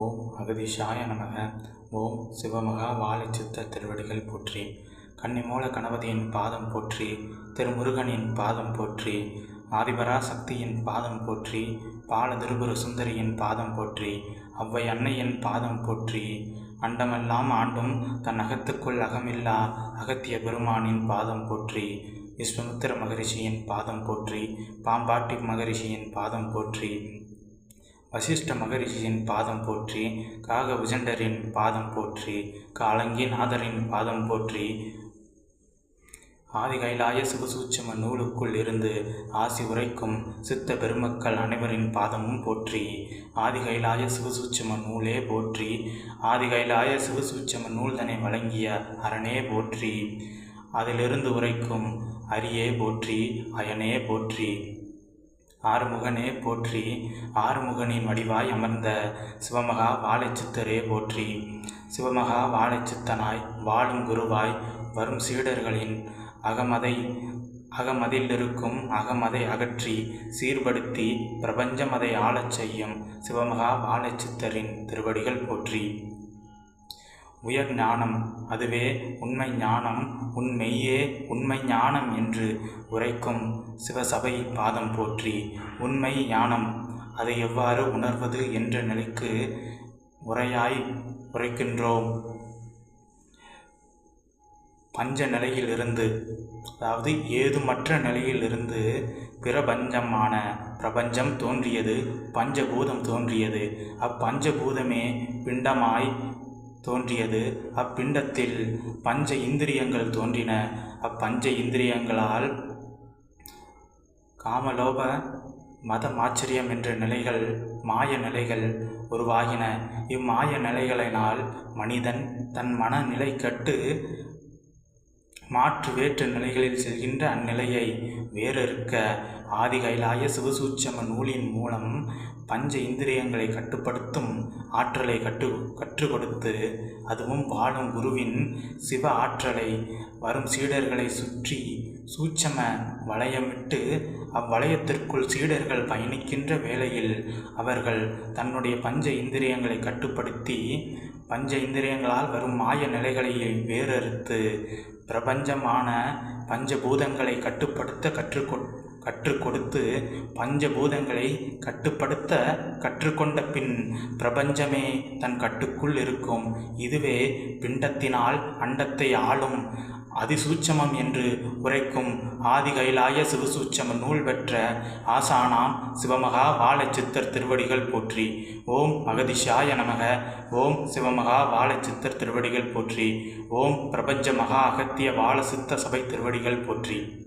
ஓம் அகதிஷாய நமக. ஓம் சிவமகா வாழைச்சித்த திருவடிகள் போற்றி. கன்னிமூல கணபதியின் பாதம் போற்றி. திருமுருகனின் பாதம் போற்றி. ஆதிபரா சக்தியின் பாதம் போற்றி. பால திருபுரு சுந்தரியின் பாதம் போற்றி. அவ்வை அன்னையின் பாதம் போற்றி. அண்டமெல்லாம் ஆண்டும் தன் அகத்துக்குள் அகமில்லா அகத்திய பெருமானின் பாதம் போற்றி. விஸ்வமித்திர மகரிஷியின் பாதம் போற்றி. பாம்பாட்டி மகரிஷியின் பாதம் போற்றி. வசிஷ்ட மகரிஷியின் பாதம் போற்றி காக விஜண்டரின் பாதம் போற்றி காலங்கி நாதரின் பாதம் போற்றி. ஆதி கைலாய சிவசூட்சம நூலுக்குள் இருந்து ஆசி உரைக்கும் சித்த பெருமக்கள் அனைவரின் பாதமும் போற்றி. ஆதி கைலாய சிவசூட்சம நூலே போற்றி ஆதி கைலாய சிவசூட்சம நூல்தனை வழங்கிய அரணே போற்றி. அதிலிருந்து உரைக்கும் அரியே போற்றி அயனே போற்றி. ஆறுமுகனே போற்றி ஆறுமுகனின் வடிவாய் அமர்ந்த சிவமகா வாழைச்சித்தரே போற்றி. சிவமகா வாழைச்சித்தனாய் வாழும் குருவாய் வரும் சீடர்களின் அகமதை அகமதிலிருக்கும் அகமதை அகற்றி சீர்படுத்தி பிரபஞ்சமதை ஆளச் செய்யும் சிவமகா வாழைச்சித்தரின் திருவடிகள் போற்றி. உயர் ஞானம். அதுவே உண்மை ஞானம் உண்மையே உண்மை ஞானம் என்று உரைக்கும் சிவசபை பாதம் போற்றி உண்மை ஞானம். அதை எவ்வாறு உணர்வது என்ற நிலைக்கு உரையாய் உரைக்கின்றோம். பஞ்ச நிலையிலிருந்து அதாவது ஏதுமற்ற நிலையிலிருந்து பிரபஞ்சமான பிரபஞ்சம் தோன்றியது பஞ்சபூதம் தோன்றியது. அப்பஞ்சபூதமே பிண்டமாய் தோன்றியது. அப்பிண்டத்தில் பஞ்ச இந்திரியங்கள் தோன்றின. அப்பஞ்ச இந்திரியங்களால் காமலோப மதமாச்சரியம் என்ற நிலைகள் மாய நிலைகள் உருவாகின. இம்மாய நிலைகளினால் மனிதன் தன் மனநிலை கட்டு மாற்று வேற்று நிலைகளில் செல்கின்ற அந்நிலையை வேறறுக்க ஆதி கைலாய சிவசூட்சம நூலின் மூலம் பஞ்ச இந்திரியங்களை கட்டுப்படுத்தும் ஆற்றலை கட்டு கற்றுக் கொடுத்து அதுவும் வாழும் குருவின் சிவ ஆற்றலை வரும் சீடர்களை சுற்றி சூட்சம வளையமிட்டு அவ்வளையத்திற்குள் சீடர்கள் பயணிக்கின்ற வேளையில் அவர்கள் தன்னுடைய பஞ்ச இந்திரியங்களை கட்டுப்படுத்தி பஞ்ச இந்திரியங்களால் வரும் மாய நிலைகளை வேறறுத்து பிரபஞ்சமான பஞ்சபூதங்களை கட்டுப்படுத்த கற்றுக்கொ கற்றுக் கொடுத்து பஞ்சபூதங்களை கட்டுப்படுத்த கற்றுக்கொண்ட பின் பிரபஞ்சமே தன் கட்டுக்குள் இருக்கும். இதுவே பிண்டத்தினால் அண்டத்தை ஆளும் அதிசூட்சமம் என்று உரைக்கும் ஆதி கைலாய சிவசூட்சம நூல் பெற்ற ஆசானாம் சிவமகா வாழச்சித்தர் திருவடிகள் போற்றி. ஓம் அகதிஷாய நமக. ஓம் சிவமகா வாழச்சித்தர் திருவடிகள் போற்றி. ஓம் பிரபஞ்ச மகா அகத்திய வாழசித்த சபை திருவடிகள் போற்றி.